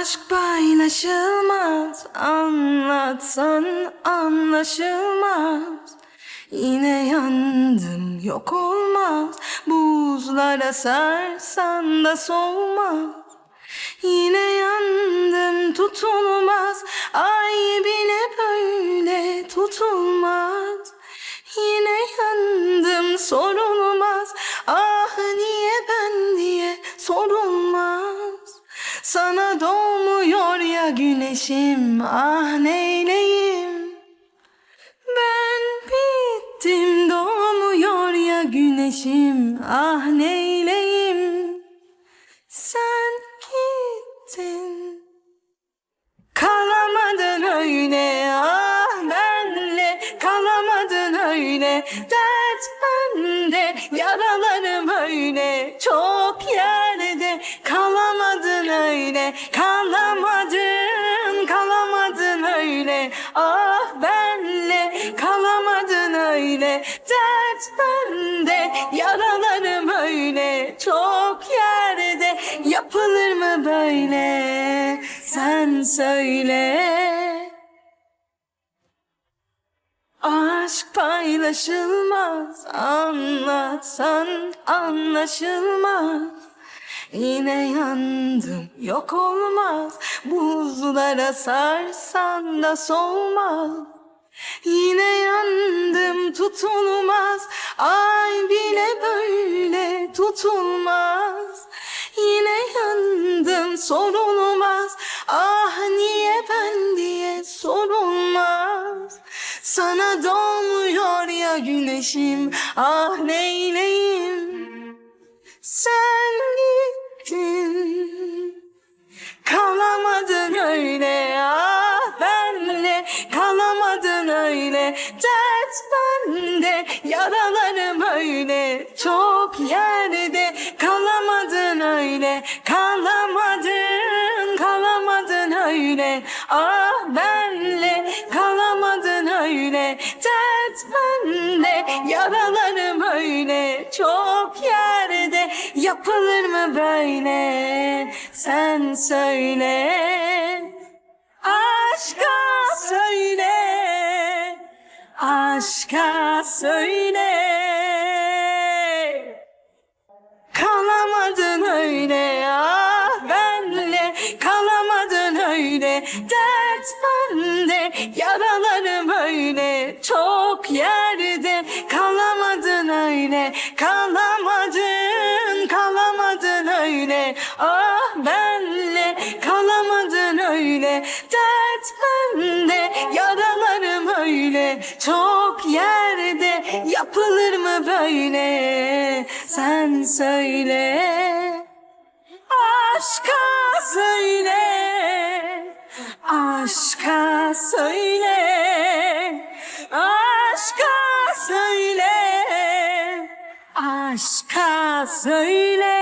Aşk paylaşılmaz Anlatsan anlaşılmaz. Yine yandım yok olmaz. Buzlara sarsan da soğumaz Yine yandım tutulmaz. Ay bile böyle tutulmaz. Yine yandım sorulmaz. Ah niye ben diye sorulmaz. Sana ya güneşim Ah neyleyim? Ben bittim doğmuyor ya güneşim Ah neyleyim? Sen gittin. Kalamadın öyle ah benle. Kalamadın öyle dert bende. Yaralarım öyle çok yerde. Kalamadın öyle kalamadın Kalamadın öyle dert bende. Yaralarım öyle çok yerde. Yapılır mı böyle? Sen söyle. Aşk paylaşılmaz Anlatsan anlaşılmaz. Yine yandım yok olmaz. Buzlara sarsan da soğumaz Yine yandım tutulmaz. Ay bile böyle tutulmaz. Yine yandım sorulmaz. Ah niye ben diye sorulmaz. Sana doğmuyor ya güneşim. Ah neyleyim? Sen dert bende Yaralarım öyle. Çok yerde Kalamadın öyle kalamadın Kalamadın öyle. Ah benle Kalamadın öyle. Dert bende Yaralarım öyle. Çok yerde Yapılır mı böyle? Sen söyle Aşka söyle. Kalamadın öyle ah benle. Kalamadın öyle dert bende. Yaralarım öyle çok yerde. Kalamadın öyle kalamadın. Kalamadın öyle ah benle. Kalamadın öyle dert bende. Yaralarım öyle çok yerde Yapılır mı böyle? Sen söyle. Aşka söyle. Aşka söyle. Aşka söyle. Aşka söyle